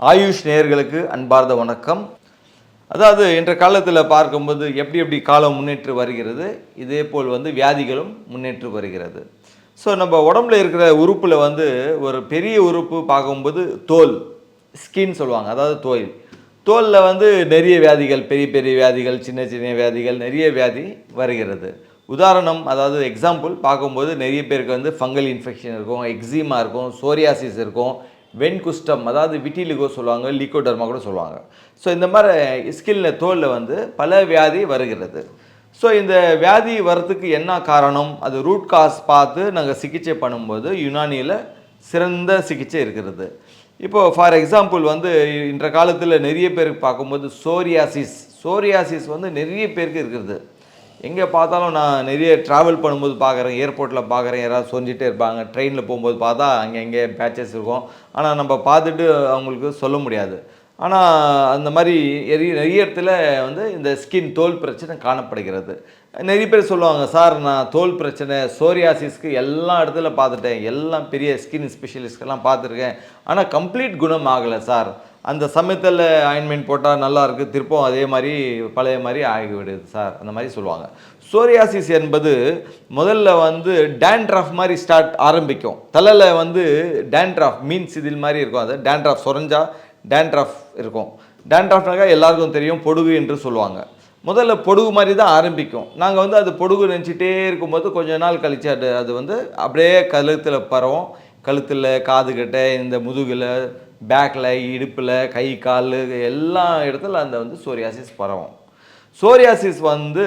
ஆயுஷ் நேயர்களுக்கு அன்பார்ந்த வணக்கம். அதாவது இன்ற காலத்தில் பார்க்கும்போது எப்படி எப்படி காலம் முன்னேற்று வருகிறது இதே போல் வந்து வியாதிகளும் முன்னேற்று வருகிறது. ஸோ நம்ம உடம்புல இருக்கிற உறுப்பில் வந்து ஒரு பெரிய உறுப்பு பார்க்கும்போது தோல் ஸ்கின் சொல்லுவாங்க அதாவது தோல். தோலில் வந்து நிறைய வியாதிகள் பெரிய பெரிய வியாதிகள் சின்ன சின்ன வியாதிகள் நிறைய வியாதி வருகிறது. உதாரணம் அதாவது எக்ஸாம்பிள் பார்க்கும்போது நிறைய பேருக்கு வந்து ஃபங்கல் இன்ஃபெக்ஷன் இருக்கும் எக்ஸிமா இருக்கும் சோரியாசிஸ் இருக்கும் வெண்குஸ்டம் அதாவது விட்டிலிகோ சொல்லுவாங்க லிக்கோடர்மா கூட சொல்லுவாங்க. ஸோ இந்த மாதிரி ஸ்கின்ல தோலில் வந்து பல வியாதி வருகிறது. ஸோ இந்த வியாதி வர்றதுக்கு என்ன காரணம்? அது ரூட் காஸ் பார்த்து நாங்கள் சிகிச்சை பண்ணும்போது யுனானியில் சிறந்த சிகிச்சை இருக்கிறது. இப்போது ஃபார் எக்ஸாம்பிள் வந்து இன்ற காலத்தில் நிறைய பேருக்கு பார்க்கும்போது சோரியாசிஸ் சோரியாசிஸ் வந்து நிறைய பேருக்கு இருக்கிறது. எங்கே பார்த்தாலும் நான் நிறைய ட்ராவல் பண்ணும்போது பார்க்குறேன் ஏர்போர்ட்டில் பார்க்குறேன் யாராவது சொஞ்சிட்டே இருப்பாங்க. ட்ரெயினில் போகும்போது பார்த்தா அங்கே எங்கே பேச்சஸ் இருக்கும். ஆனால் நம்ம பார்த்துட்டு அவங்களுக்கு சொல்ல முடியாது. ஆனால் அந்த மாதிரி எரி- நிறைய இடத்துல வந்து இந்த ஸ்கின் தோல் பிரச்சனை காணப்படுகிறது. நிறைய பேர் சொல்லுவாங்க சார் நான் தோல் பிரச்சனை சோரியாசிஸ்க்கு எல்லா இடத்துல பார்த்துட்டேன். எல்லாம் பெரிய ஸ்கின் ஸ்பெஷலிஸ்ட்கெல்லாம் பார்த்துருக்கேன். ஆனால் கம்ப்ளீட் குணம் ஆகலை சார். அந்த சமயத்தில் ஆயின்மெண்ட் போட்டால் நல்லாயிருக்கு திருப்பம் அதே மாதிரி பழைய மாதிரி ஆகிவிடுது சார். அந்த மாதிரி சொல்லுவாங்க. சோரியாசிஸ் என்பது முதல்ல வந்து டேண்ட்ராஃப் மாதிரி ஸ்டார்ட் ஆரம்பிக்கும். தலையில் வந்து டேண்ட்ராஃப் மீன்ஸ் இதில் மாதிரி இருக்கும். அது டேண்ட்ராஃப் சொரஞ்சா டேண்ட்ராஃப் இருக்கும். டேண்ட்ராஃப்னாக்கா எல்லாருக்கும் தெரியும் பொடுகு என்று சொல்லுவாங்க. முதல்ல பொடுகு மாதிரி தான் ஆரம்பிக்கும். நாங்கள் வந்து அது பொடுகு நினச்சிட்டே இருக்கும்போது கொஞ்ச நாள் கழிச்சு அது அது வந்து அப்படியே கழுத்தில் பரவும். கழுத்தில் காதுகிட்ட இந்த முதுகில் பேக்கில் இடுப்பில் கை கால் எல்லா இடத்துல அந்த வந்து சோரியாசிஸ் பரவும். சோரியாசிஸ் வந்து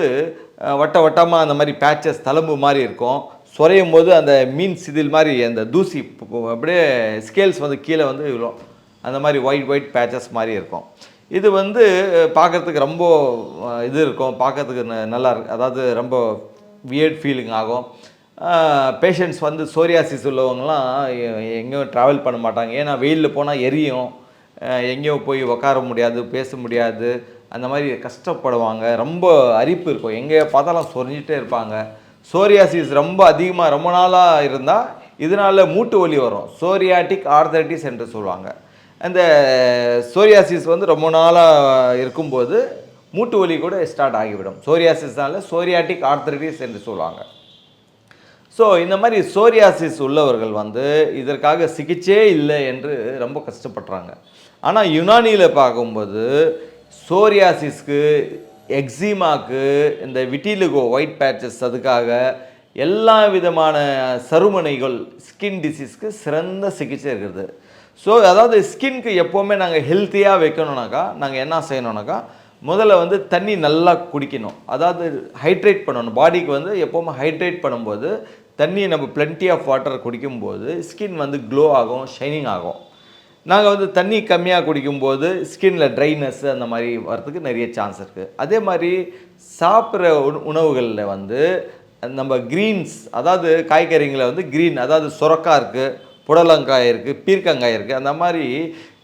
வட்ட வட்டமாக அந்த மாதிரி பேச்சஸ் தழும்பு மாதிரி இருக்கும். சொரையும் போது அந்த மீன் சிதில் மாதிரி அந்த தூசி அப்படியே ஸ்கேல்ஸ் வந்து கீழே வந்து விழும். அந்த மாதிரி ஒயிட் ஒயிட் பேச்சஸ் மாதிரி இருக்கும். இது வந்து பார்க்கறதுக்கு ரொம்ப இது இருக்கும். பார்க்கறதுக்கு ந- நல்லா இருக்கு. அதாவது ரொம்ப வியர்ட் ஃபீலிங் ஆகும். பேஷண்ட்ஸ் வந்து சோரியாசிஸ் உள்ளவங்களாம் எ- எங்கேயும் ட்ராவல் பண்ண மாட்டாங்க. ஏன்னா வெயிலில் போனால் எரியும். எங்கேயோ எங்கேயும் போய் உட்கார முடியாது பேச முடியாது. அந்த மாதிரி கஷ்டப்படுவாங்க. ரொம்ப அரிப்பு இருக்கும். எங்கே பார்த்தாலும் சொரிஞ்சிட்டே இருப்பாங்க. சோரியாசிஸ் ரொம்ப அதிகமாக ரொம்ப நாளாக இருந்தால் இதனால மூட்டு வலி வரும். சோரியாட்டிக் ஆர்த்தரைட்டிஸ் என்று சொல்லுவாங்க. அந்த சோரியாசிஸ் வந்து ரொம்ப நாளாக இருக்கும்போது மூட்டு வலி கூட ஸ்டார்ட் ஆகிவிடும். சோரியாசிஸ்னால சோரியாட்டிக் ஆர்த்தரைட்டிஸ் என்று சொல்லுவாங்க. ஸோ இந்த மாதிரி சோரியாசிஸ் உள்ளவர்கள் வந்து இதற்காக சிகிச்சையே இல்லை என்று ரொம்ப கஷ்டப்படுறாங்க. ஆனால் யுனானியில் பார்க்கும்போது சோரியாசிஸ்க்கு எக்ஸிமாக்கு இந்த விட்டிலுகோ ஒயிட் பேச்சஸ் அதுக்காக எல்லா விதமான சருமனைகள் ஸ்கின் டிசீஸ்க்கு சிறந்த சிகிச்சை இருக்குது. ஸோ அதாவது ஸ்கின்க்கு எப்போவுமே நாங்கள் ஹெல்த்தியாக வைக்கணுன்னாக்கா நாங்கள் என்ன செய்யணுனாக்கா முதல்ல வந்து தண்ணி நல்லா குடிக்கணும். அதாவது ஹைட்ரேட் பண்ணணும். பாடிக்கு வந்து எப்போவுமே ஹைட்ரேட் பண்ணும்போது தண்ணியை நம்ம plenty ஆஃப் வாட்டர் குடிக்கும்போது ஸ்கின் வந்து க்ளோ ஆகும் ஷைனிங் ஆகும். நாங்கள் வந்து தண்ணி கம்மியாக குடிக்கும்போது ஸ்கின்ல ட்ரைனஸ் அந்த மாதிரி வரத்துக்கு நிறைய சான்ஸ் இருக்குது அதே மாதிரி சாப்பிட்ற உணவுகளில் வந்து நம்ம க்ரீன்ஸ் அதாவது காய்கறிங்களை வந்து க்ரீன் அதாவது சுரக்காய் இருக்குது புடலங்காய் இருக்குது பீர்க்கங்காய் இருக்குது அந்த மாதிரி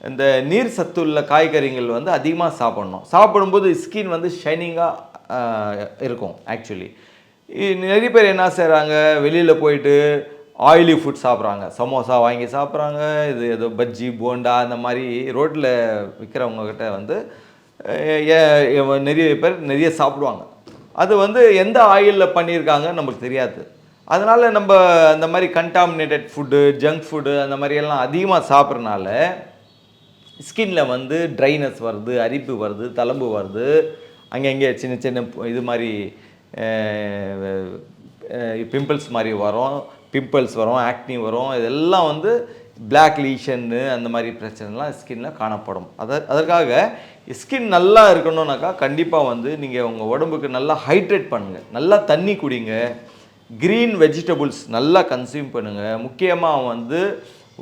இந்த நீர் சத்து உள்ள காய்கறிகள் வந்து அதிகமாக சாப்பிடணும். சாப்பிடும்போது ஸ்கின் வந்து ஷைனிங்காக இருக்கும் ஆக்சுவலி நிறைய பேர் என்ன செய்கிறாங்க வெளியில் போயிட்டு ஆயிலி ஃபுட் சாப்பிட்றாங்க. சமோசா வாங்கி சாப்பிட்றாங்க இது ஏதோ பஜ்ஜி போண்டா அந்த மாதிரி ரோட்டில் விற்கிறவங்கக்கிட்ட வந்து ஏ- நிறைய பேர் நிறைய சாப்பிடுவாங்க. அது வந்து எந்த ஆயிலில் பண்ணியிருக்காங்கன்னு நமக்கு தெரியாது. அதனால் நம்ம அந்த மாதிரி கண்டாமினேட்டட் ஃபுட்டு ஜங்க் ஃபுட்டு அந்த மாதிரி எல்லாம் அதிகமாக சாப்பிட்றனால ஸ்கின்ல வந்து ட்ரைனஸ் வருது அரிப்பு வருது தளம்பு வருது. அங்கங்கே சின்ன சின்ன இது மாதிரி பிம்பிள்ஸ் மாதிரி வரும் பிம்பிள்ஸ் வரும் ஆக்னி வரும். இதெல்லாம் வந்து பிளாக் லீஷன்னு அந்த மாதிரி பிரச்சனைலாம் ஸ்கின்ல காணப்படும். அத அதற்காக ஸ்கின் நல்லா இருக்கணும்னாக்கா கண்டிப்பாக வந்து நீங்கள் உங்கள் உடம்புக்கு நல்லா ஹைட்ரேட் பண்ணுங்கள் நல்லா தண்ணி குடிங்க. க்ரீன் வெஜிடபிள்ஸ் நல்லா கன்சியூம் பண்ணுங்கள் முக்கியமாக வந்து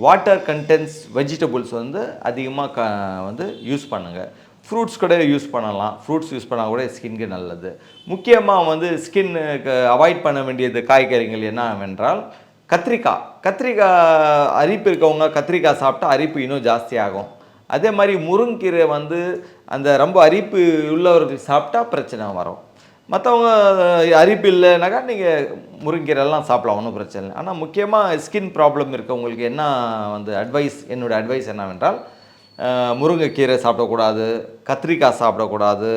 வாட்டர் கண்டென்ட்ஸ் வெஜிடபிள்ஸ் வந்து அதிகமாக க வந்து யூஸ் பண்ணுங்கள் ஃப்ரூட்ஸ் கூட யூஸ் பண்ணலாம். ஃப்ரூட்ஸ் யூஸ் பண்ணால் கூட ஸ்கின்க்கு நல்லது. முக்கியமாக வந்து ஸ்கின்னுக்கு அவாய்ட் பண்ண வேண்டியது காய்கறிகள் என்னவென்றால் கத்திரிக்காய். கத்திரிக்காய் அரிப்பு இருக்கவங்க கத்திரிக்காய் சாப்பிட்டா அரிப்பு இன்னும் ஜாஸ்தியாகும். அதே மாதிரி முருங்கீரை வந்து அந்த ரொம்ப அரிப்பு உள்ளவர்கள் சாப்பிட்டா பிரச்சனை வரும். மற்றவங்க அரிப்பு இல்லைனாக்கா நீங்கள் முருங்கீரெல்லாம் சாப்பிடலாம் ஒன்றும் பிரச்சனை இல்லை. ஆனால் முக்கியமாக ஸ்கின் ப்ராப்ளம் இருக்கவங்களுக்கு என்ன வந்து அட்வைஸ் என்னோட அட்வைஸ் என்னவென்றால் முருங்கைக்கீரை சாப்பிடக்கூடாது கத்திரிக்காய் சாப்பிடக்கூடாது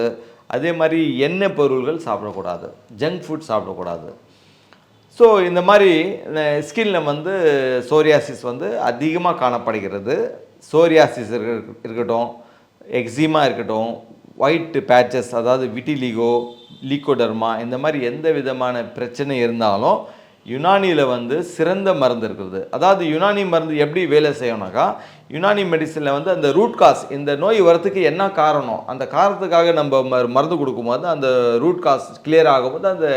அதே மாதிரி எண்ணெய் பொருள்கள் சாப்பிடக்கூடாது ஜங்க் ஃபுட் சாப்பிடக்கூடாது. ஸோ இந்த மாதிரி ஸ்கின்ல வந்து சோரியாசிஸ் வந்து அதிகமாக காணப்படுகிறது. சோரியாசிஸ் இருக்கட்டும் எக்ஸிமா இருக்கட்டும் ஒயிட் பேச்சஸ் அதாவது விட்டிலிகோ லீக்கோடர்மா இந்த மாதிரி எந்த விதமான பிரச்சனை இருந்தாலும் யுனானியில் வந்து சிறந்த மருந்து இருக்கிறது அதாவது யுனானி மருந்து எப்படி வேலை செய்யணும்னாக்கா யுனானி மெடிசனில் வந்து அந்த ரூட் காஸ் இந்த நோய் வரத்துக்கு என்ன காரணம் அந்த காரணத்துக்காக நம்ம மருந்து கொடுக்கும்போது அந்த ரூட் காஸ் கிளியர் ஆகும்போது அந்த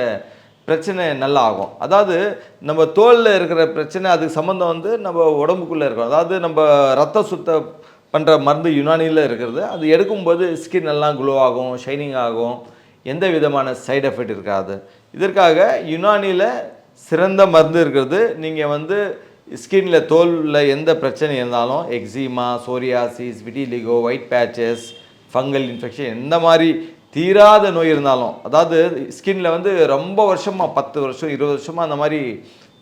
பிரச்சனை நல்லா ஆகும் அதாவது நம்ம தோலில் இருக்கிற பிரச்சனை அதுக்கு சம்மந்தம் வந்து நம்ம உடம்புக்குள்ளே இருக்கும். அதாவது நம்ம ரத்த சுத்த பண்ணுற மருந்து யுனானியில் இருக்கிறது. அது எடுக்கும்போது ஸ்கின் எல்லாம் க்ளோ ஆகும் ஷைனிங் ஆகும். எந்த விதமான சைடு எஃபெக்ட் இருக்காது. இதற்காக யுனானியில் சிறந்த மருந்து இருக்கிறது. நீங்கள் வந்து ஸ்கின்ல தோலில் எந்த பிரச்சனை இருந்தாலும் eczema psoriasis vitiligo white patches fungal infection எந்த மாதிரி தீராத நோய் இருந்தாலும் அதாவது ஸ்கின்ல வந்து ரொம்ப வருஷமாக பத்து வருஷம் இருபது வருஷமாக அந்த மாதிரி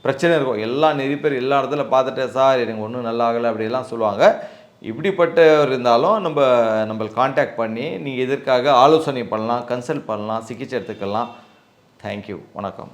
பிரச்சனை இருக்கும். எல்லா நிறைய பேர் எல்லா இடத்துல பார்த்துட்டேன் சார் எனக்கு ஒன்றும் நல்லா ஆகலை அப்படிலாம் சொல்லுவாங்க. இப்படிப்பட்டவர் இருந்தாலும் நம்ம நம்மளை காண்டாக்ட் பண்ணி நீங்கள் இதற்காக ஆலோசனை பண்ணலாம் கன்சல்ட் பண்ணலாம் சிகிச்சை எடுத்துக்கலாம். தேங்க்யூ வணக்கம்.